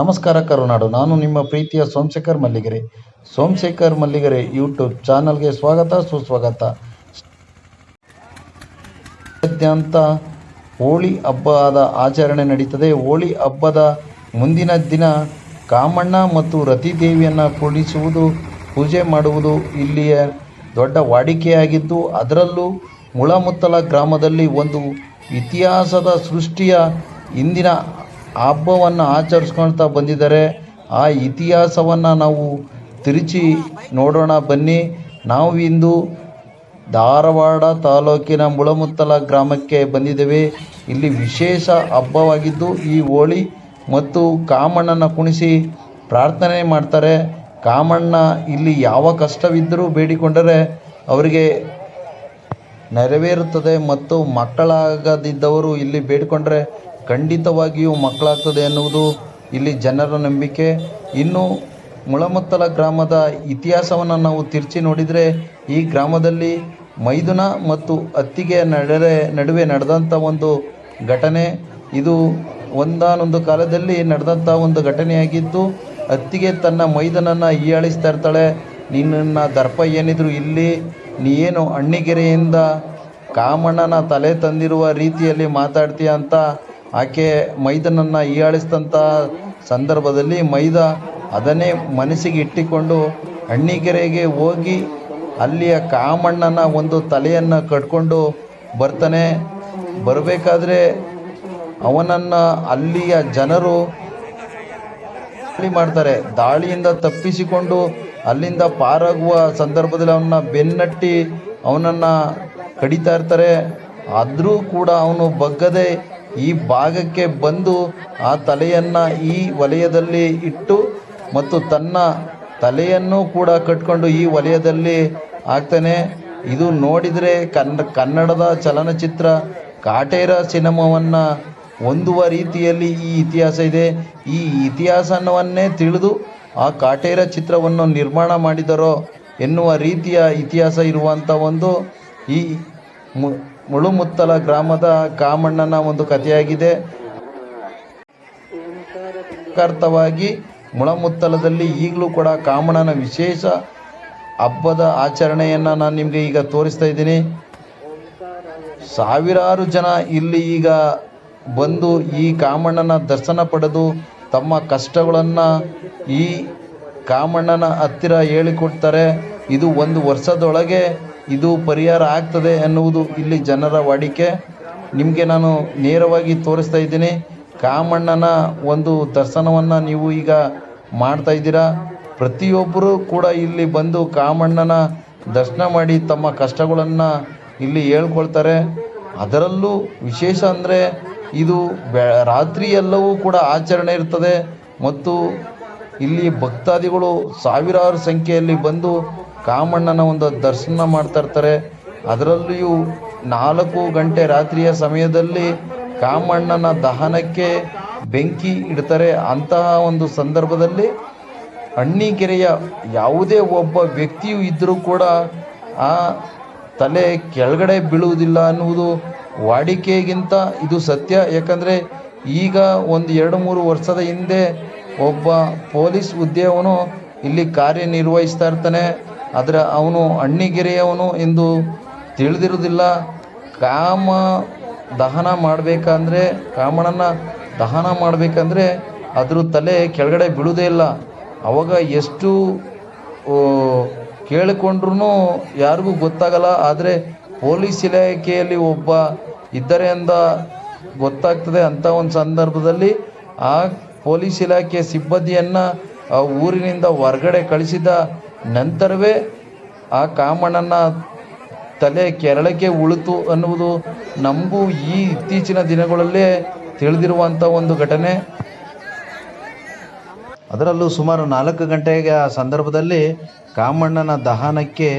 ನಮಸ್ಕಾರ ಕರುನಾಡು. ನಾನು ನಿಮ್ಮ ಪ್ರೀತಿಯ ಸೋಮಶೇಖರ್ ಮಲ್ಲಿಗೆರೆ. ಸೋಮಶೇಖರ್ ಮಲ್ಲಿಗೆರೆ ಯೂಟ್ಯೂಬ್ ಚಾನಲ್ಗೆ ಸ್ವಾಗತ, ಸುಸ್ವಾಗತ. ಅತ್ಯಂತ ಹೋಳಿ ಹಬ್ಬದ ಆಚರಣೆ ನಡೀತದೆ. ಹೋಳಿ ಹಬ್ಬದ ಮುಂದಿನ ದಿನ ಕಾಮಣ್ಣ ಮತ್ತು ರತಿದೇವಿಯನ್ನು ಕುಳ್ಳಿಸುವುದು ಪೂಜೆ ಮಾಡುವುದು ಇಲ್ಲಿಯ ದೊಡ್ಡ ವಾಡಿಕೆಯಾಗಿದ್ದು, ಅದರಲ್ಲೂ ಮುಳಮುತ್ತಲ ಗ್ರಾಮದಲ್ಲಿ ಒಂದು ಇತಿಹಾಸದ ಸೃಷ್ಟಿಯ ಇಂದಿನ ಹಬ್ಬವನ್ನು ಆಚರಿಸ್ಕೊಳ್ತಾ ಬಂದಿದ್ದಾರೆ. ಆ ಇತಿಹಾಸವನ್ನು ನಾವು ತಿರುಚಿ ನೋಡೋಣ ಬನ್ನಿ. ನಾವು ಇಂದು ಧಾರವಾಡ ತಾಲೂಕಿನ ಮುಳಮುತ್ತಲ ಗ್ರಾಮಕ್ಕೆ ಬಂದಿದ್ದೇವೆ. ಇಲ್ಲಿ ವಿಶೇಷ ಹಬ್ಬವಾಗಿದ್ದು ಈ ಹೋಳಿ ಮತ್ತು ಕಾಮಣ್ಣನ ಕುಣಿಸಿ ಪ್ರಾರ್ಥನೆ ಮಾಡ್ತಾರೆ. ಕಾಮಣ್ಣ ಇಲ್ಲಿ ಯಾವ ಕಷ್ಟವಿದ್ದರೂ ಬೇಡಿಕೊಂಡರೆ ಅವರಿಗೆ ನೆರವೇರುತ್ತದೆ ಮತ್ತು ಮಕ್ಕಳಾಗದಿದ್ದವರು ಇಲ್ಲಿ ಬೇಡಿಕೊಂಡರೆ ಖಂಡಿತವಾಗಿಯೂ ಮಕ್ಕಳಾಗ್ತದೆ ಎನ್ನುವುದು ಇಲ್ಲಿ ಜನರ ನಂಬಿಕೆ. ಇನ್ನು ಮುಳಮತ್ತಲ ಗ್ರಾಮದ ಇತಿಹಾಸವನ್ನು ನಾವು ತಿರುಚಿ ನೋಡಿದರೆ ಈ ಗ್ರಾಮದಲ್ಲಿ ಮೈದುನ ಮತ್ತು ಅತ್ತಿಗೆಯ ನಡೆ ನಡುವೆ ನಡೆದಂಥ ಒಂದು ಘಟನೆ. ಇದು ಒಂದಾನೊಂದು ಕಾಲದಲ್ಲಿ ನಡೆದಂಥ ಒಂದು ಘಟನೆಯಾಗಿದ್ದು, ಅತ್ತಿಗೆ ತನ್ನ ಮೈದನನ್ನು ಹೀಯಾಳಿಸ್ತಾ ಇರ್ತಾಳೆ. ನಿನ್ನ ದರ್ಪ ಏನಿದ್ರು ಇಲ್ಲಿ, ನೀ ಏನು ಅಣ್ಣಿಗೆರೆಯಿಂದ ಕಾಮಣ್ಣನ ತಲೆ ತಂದಿರುವ ರೀತಿಯಲ್ಲಿ ಮಾತಾಡ್ತೀಯ ಅಂತ ಆಕೆ ಮೈದನನ್ನು ಹೀಯಾಳಿಸಿದಂಥ ಸಂದರ್ಭದಲ್ಲಿ ಮೈದ ಅದನ್ನೇ ಮನಸ್ಸಿಗೆ ಇಟ್ಟುಕೊಂಡು ಅಣ್ಣಿಗೆರೆಗೆ ಹೋಗಿ ಅಲ್ಲಿಯ ಕಾಮಣ್ಣನ ಒಂದು ತಲೆಯನ್ನು ಕಟ್ಕೊಂಡು ಬರ್ತಾನೆ. ಬರಬೇಕಾದ್ರೆ ಅವನನ್ನು ಅಲ್ಲಿಯ ಜನರು ದಾಳಿ ಮಾಡ್ತಾರೆ. ದಾಳಿಯಿಂದ ತಪ್ಪಿಸಿಕೊಂಡು ಅಲ್ಲಿಂದ ಪಾರಾಗುವ ಸಂದರ್ಭದಲ್ಲಿ ಅವನ್ನ ಬೆನ್ನಟ್ಟಿ ಅವನನ್ನು ಕಡಿತಾ ಇರ್ತಾರೆ. ಆದರೂ ಕೂಡ ಅವನು ಬಗ್ಗದೆ ಈ ಭಾಗಕ್ಕೆ ಬಂದು ಆ ತಲೆಯನ್ನು ಈ ವಲಯದಲ್ಲಿ ಇಟ್ಟು ಮತ್ತು ತನ್ನ ತಲೆಯನ್ನು ಕೂಡ ಕಟ್ಕೊಂಡು ಈ ವಲಯದಲ್ಲಿ ಆಗ್ತಾನೆ. ಇದು ನೋಡಿದರೆ ಕನ್ನ ಕನ್ನಡದ ಚಲನಚಿತ್ರ ಕಾಟೇರ ಸಿನಿಮಾವನ್ನು ಹೊಂದುವ ರೀತಿಯಲ್ಲಿ ಈ ಇತಿಹಾಸ ಇದೆ. ಈ ಇತಿಹಾಸವನ್ನೇ ತಿಳಿದು ಆ ಕಾಟೇರ ಚಿತ್ರವನ್ನು ನಿರ್ಮಾಣ ಮಾಡಿದರೋ ಎನ್ನುವ ರೀತಿಯ ಇತಿಹಾಸ ಇರುವಂಥ ಒಂದು ಈ ಮು, ಮುಳುಮುತ್ತಲ ಗ್ರಾಮದ ಕಾಮಣ್ಣನ ಒಂದು ಕಥೆಯಾಗಿದೆ. ಅರ್ಥವಾಗಿ ಮುಳಮುತ್ತಲದಲ್ಲಿ ಈಗಲೂ ಕೂಡ ಕಾಮಣ್ಣನ ವಿಶೇಷ ಹಬ್ಬದ ಆಚರಣೆಯನ್ನು ನಾನು ನಿಮಗೆ ಈಗ ತೋರಿಸ್ತಾ ಇದ್ದೀನಿ. ಸಾವಿರಾರು ಜನ ಇಲ್ಲಿ ಈಗ ಬಂದು ಈ ಕಾಮಣ್ಣನ ದರ್ಶನ ಪಡೆದು ತಮ್ಮ ಕಷ್ಟಗಳನ್ನು ಈ ಕಾಮಣ್ಣನ ಹತ್ತಿರ ಹೇಳಿಕೊಡ್ತಾರೆ. ಇದು ಒಂದು ವರ್ಷದೊಳಗೆ ಇದು ಪರಿಹಾರ ಆಗ್ತದೆ ಎನ್ನುವುದು ಇಲ್ಲಿ ಜನರ ವಾಡಿಕೆ. ನಿಮಗೆ ನಾನು ನೇರವಾಗಿ ತೋರಿಸ್ತಾ ಇದ್ದೀನಿ. ಕಾಮಣ್ಣನ ಒಂದು ದರ್ಶನವನ್ನು ನೀವು ಈಗ ಮಾಡ್ತಾ ಇದ್ದೀರಾ? ಪ್ರತಿಯೊಬ್ಬರು ಕೂಡ ಇಲ್ಲಿ ಬಂದು ಕಾಮಣ್ಣನ ದರ್ಶನ ಮಾಡಿ ತಮ್ಮ ಕಷ್ಟಗಳನ್ನು ಇಲ್ಲಿ ಹೇಳ್ಕೊಳ್ತಾರೆ. ಅದರಲ್ಲೂ ವಿಶೇಷ ಅಂದರೆ ಇದು ಬೆ, ರಾತ್ರಿ ಎಲ್ಲವೂ ಕೂಡ ಆಚರಣೆ ಇರ್ತದೆ. ಮತ್ತು ಇಲ್ಲಿ ಭಕ್ತಾದಿಗಳು ಸಾವಿರಾರು ಸಂಖ್ಯೆಯಲ್ಲಿ ಬಂದು ಕಾಮಣ್ಣನ ಒಂದು ದರ್ಶನ ಮಾಡ್ತಾ ಇರ್ತಾರೆ. ಅದರಲ್ಲಿಯೂ ನಾಲ್ಕು ಗಂಟೆ ರಾತ್ರಿಯ ಸಮಯದಲ್ಲಿ ಕಾಮಣ್ಣನ ದಹನಕ್ಕೆ ಬೆಂಕಿ ಇಡ್ತಾರೆ. ಅಂತಹ ಒಂದು ಸಂದರ್ಭದಲ್ಲಿ ಅಣ್ಣಿಗೆರೆಯ ಯಾವುದೇ ಒಬ್ಬ ವ್ಯಕ್ತಿಯು ಇದ್ದರೂ ಕೂಡ ಆ ತಲೆ ಕೆಳಗಡೆ ಬೀಳುವುದಿಲ್ಲ ಅನ್ನುವುದು ವಾಡಿಕೆಗಿಂತ ಇದು ಸತ್ಯ. ಯಾಕಂದರೆ ಈಗ ಒಂದು ಎರಡು ಮೂರು ವರ್ಷದ ಹಿಂದೆ ಒಬ್ಬ ಪೊಲೀಸ್ ಹುದ್ದೆಯವನು ಇಲ್ಲಿ ಕಾರ್ಯನಿರ್ವಹಿಸ್ತಾ ಇರ್ತಾನೆ. ಆದರೆ ಅವನು ಅಣ್ಣಿಗೆರೆಯವನು ಎಂದು ತಿಳಿದಿರುವುದಿಲ್ಲ. ಕಾಮ ದಹನ ಮಾಡಬೇಕಂದ್ರೆ ಕಾಮಣ್ಣನ ದಹನ ಮಾಡಬೇಕಂದ್ರೆ ಅದ್ರ ತಲೆ ಕೆಳಗಡೆ ಬೀಳುವುದೇ ಇಲ್ಲ. ಅವಾಗ ಎಷ್ಟು ಕೇಳಿಕೊಂಡ್ರೂ ಯಾರಿಗೂ ಗೊತ್ತಾಗಲ್ಲ. ಆದರೆ ಪೊಲೀಸ್ ಇಲಾಖೆಯಲ್ಲಿ ಒಬ್ಬ ಇದ್ದರೆ ಅಂದ ಗೊತ್ತಾಗ್ತದೆ ಅಂಥ ಒಂದು ಸಂದರ್ಭದಲ್ಲಿ ಆ ಪೊಲೀಸ್ ಇಲಾಖೆ ಸಿಬ್ಬಂದಿಯನ್ನು ಆ ಊರಿನಿಂದ ಹೊರಗಡೆ ಕಳಿಸಿದ ನಂತರವೇ ಆ ಕಾಮಣ್ಣನ ತಲೆ ಕೆರಳಕ್ಕೆ ಉಳಿತು ಅನ್ನುವುದು ನಮಗೂ ಈ ಇತ್ತೀಚಿನ ದಿನಗಳಲ್ಲೇ ತಿಳಿದಿರುವಂಥ ಒಂದು ಘಟನೆ. ಅದರಲ್ಲೂ ಸುಮಾರು ನಾಲ್ಕು ಗಂಟೆಗೆ ಆ ಸಂದರ್ಭದಲ್ಲಿ ಕಾಮಣ್ಣನ ದಹನಕ್ಕೆ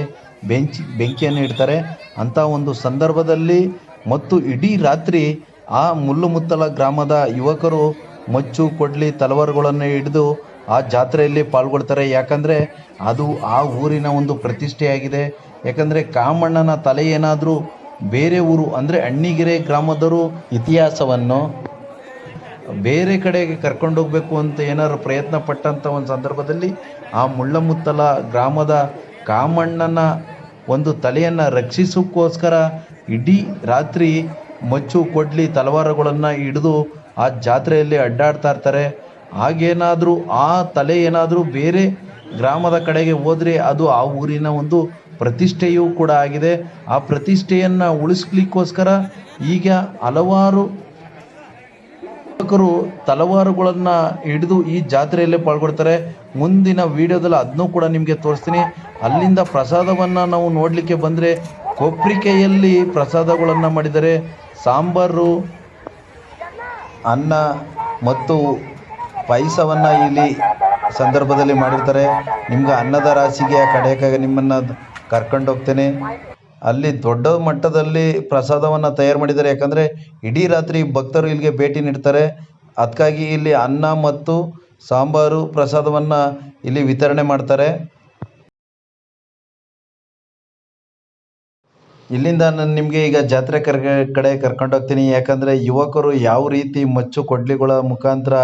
ಬೆಂಚಿ, ಬೆಂಕಿಯನ್ನು ಇಡ್ತಾರೆ. ಅಂಥ ಒಂದು ಸಂದರ್ಭದಲ್ಲಿ ಮತ್ತು ಇಡೀ ರಾತ್ರಿ ಆ ಮುಲ್ಲುಮುತ್ತಲ ಗ್ರಾಮದ ಯುವಕರು ಮಚ್ಚು, ಕೊಡ್ಲಿ, ತಲವಾರುಗಳನ್ನು ಹಿಡಿದು ಆ ಜಾತ್ರೆಯಲ್ಲಿ ಪಾಲ್ಗೊಳ್ತಾರೆ. ಯಾಕಂದರೆ ಅದು ಆ ಊರಿನ ಒಂದು ಪ್ರತಿಷ್ಠೆಯಾಗಿದೆ. ಯಾಕಂದರೆ ಕಾಮಣ್ಣನ ತಲೆ ಏನಾದರೂ ಬೇರೆ ಊರು, ಅಂದರೆ ಅಣ್ಣಿಗೆರೆ ಗ್ರಾಮದವರು ಇತಿಹಾಸವನ್ನು ಬೇರೆ ಕಡೆಗೆ ಕರ್ಕೊಂಡು ಹೋಗಬೇಕು ಅಂತ ಏನಾದ್ರು ಪ್ರಯತ್ನ ಪಟ್ಟಂಥ ಒಂದು ಸಂದರ್ಭದಲ್ಲಿ ಆ ಮುಳ್ಳಮುತ್ತಲ ಗ್ರಾಮದ ಕಾಮಣ್ಣನ ಒಂದು ತಲೆಯನ್ನು ರಕ್ಷಿಸೋಕ್ಕೋಸ್ಕರ ಇಡೀ ರಾತ್ರಿ ಮಚ್ಚು, ಕೊಡ್ಲಿ, ತಲವಾರುಗಳನ್ನು ಹಿಡಿದು ಆ ಜಾತ್ರೆಯಲ್ಲಿ ಅಡ್ಡಾಡ್ತಾ ಇರ್ತಾರೆ. ಹಾಗೇನಾದರೂ ಆ ತಲೆ ಏನಾದರೂ ಬೇರೆ ಗ್ರಾಮದ ಕಡೆಗೆ ಹೋದರೆ ಅದು ಆ ಊರಿನ ಒಂದು ಪ್ರತಿಷ್ಠೆಯೂ ಕೂಡ ಆಗಿದೆ. ಆ ಪ್ರತಿಷ್ಠೆಯನ್ನು ಉಳಿಸ್ಲಿಕ್ಕೋಸ್ಕರ ಈಗ ಹಲವಾರು ಯುವಕರು ತಲವಾರುಗಳನ್ನು ಹಿಡಿದು ಈ ಜಾತ್ರೆಯಲ್ಲಿ ಪಾಲ್ಗೊಳ್ತಾರೆ. ಮುಂದಿನ ವಿಡಿಯೋದಲ್ಲಿ ಅದನ್ನೂ ಕೂಡ ನಿಮಗೆ ತೋರಿಸ್ತೀನಿ. ಅಲ್ಲಿಂದ ಪ್ರಸಾದವನ್ನು ನಾವು ನೋಡಲಿಕ್ಕೆ ಬಂದರೆ ಕೊಪ್ರಿಕೆಯಲ್ಲಿ ಪ್ರಸಾದಗಳನ್ನು ಮಾಡಿದರೆ ಸಾಂಬಾರು, ಅನ್ನ ಮತ್ತು ಪಾಯಸವನ್ನು ಇಲ್ಲಿ ಸಂದರ್ಭದಲ್ಲಿ ಮಾಡಿರ್ತಾರೆ. ನಿಮ್ಗೆ ಅನ್ನದ ರಾಶಿಗೆ ಆ ಕಡೆಯಕ್ಕಾಗಿ ನಿಮ್ಮನ್ನು ಕರ್ಕೊಂಡು ಹೋಗ್ತೇನೆ. ಅಲ್ಲಿ ದೊಡ್ಡ ಮಟ್ಟದಲ್ಲಿ ಪ್ರಸಾದವನ್ನು ತಯಾರು ಮಾಡಿದ್ದಾರೆ. ಯಾಕಂದರೆ ಇಡೀ ರಾತ್ರಿ ಭಕ್ತರು ಇಲ್ಲಿಗೆ ಭೇಟಿ ನೀಡ್ತಾರೆ. ಅದಕ್ಕಾಗಿ ಇಲ್ಲಿ ಅನ್ನ ಮತ್ತು ಸಾಂಬಾರು ಪ್ರಸಾದವನ್ನು ಇಲ್ಲಿ ವಿತರಣೆ ಮಾಡ್ತಾರೆ. ಇಲ್ಲಿಂದ ನಾನು ನಿಮಗೆ ಈಗ ಜಾತ್ರೆ ಕರ್ ಕಡೆ ಕರ್ಕೊಂಡು ಹೋಗ್ತೀನಿ. ಯಾಕಂದರೆ ಯುವಕರು ಯಾವ ರೀತಿ ಮಚ್ಚು ಕೊಡ್ಲಿಗಳ ಮುಖಾಂತರ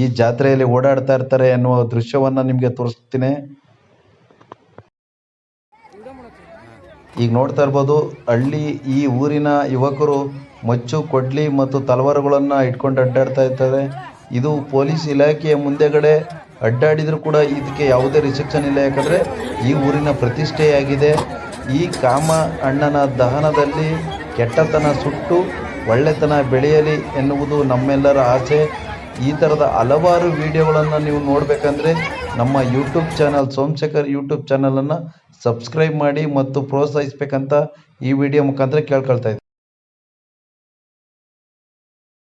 ಈ ಜಾತ್ರೆಯಲ್ಲಿ ಓಡಾಡ್ತಾ ಇರ್ತಾರೆ ಅನ್ನುವ ದೃಶ್ಯವನ್ನು ನಿಮಗೆ ತೋರಿಸ್ತೀನಿ. ಈಗ ನೋಡ್ತಾ ಇರ್ಬೋದು, ಹಳ್ಳಿ ಈ ಊರಿನ ಯುವಕರು ಮಚ್ಚು ಕೊಡ್ಲಿ ಮತ್ತು ತಲವಾರುಗಳನ್ನು ಇಟ್ಕೊಂಡು ಅಡ್ಡಾಡ್ತಾ ಇರ್ತಾರೆ. ಇದು ಪೊಲೀಸ್ ಇಲಾಖೆಯ ಮುಂದೆಗಡೆ ಅಡ್ಡಾಡಿದರೂ ಕೂಡ ಇದಕ್ಕೆ ಯಾವುದೇ ರಿಸ್ಟ್ರಿಕ್ಷನ್ ಇಲ್ಲ. ಯಾಕಂದರೆ ಈ ಊರಿನ ಪ್ರತಿಷ್ಠೆಯಾಗಿದೆ. ಈ ಕಾಮ ಅಣ್ಣನ ದಹನದಲ್ಲಿ ಕೆಟ್ಟತನ ಸುಟ್ಟು ಒಳ್ಳೆತನ ಬೆಳೆಯಲಿ ಎನ್ನುವುದು ನಮ್ಮೆಲ್ಲರ ಆಸೆ. ಈ ಥರದ ಹಲವಾರು ವಿಡಿಯೋಗಳನ್ನು ನೀವು ನೋಡಬೇಕಂದ್ರೆ ನಮ್ಮ ಯೂಟ್ಯೂಬ್ ಚಾನಲ್ ಸೋಮಶೇಖರ್ ಯೂಟ್ಯೂಬ್ ಚಾನಲನ್ನು ಸಬ್ಸ್ಕ್ರೈಬ್ ಮಾಡಿ ಮತ್ತು ಪ್ರೋತ್ಸಾಹಿಸ್ಬೇಕಂತ ಈ ವಿಡಿಯೋ ಮುಖಾಂತರ ಕೇಳ್ಕೊಳ್ತಾ ಇದ್ದೀನಿ.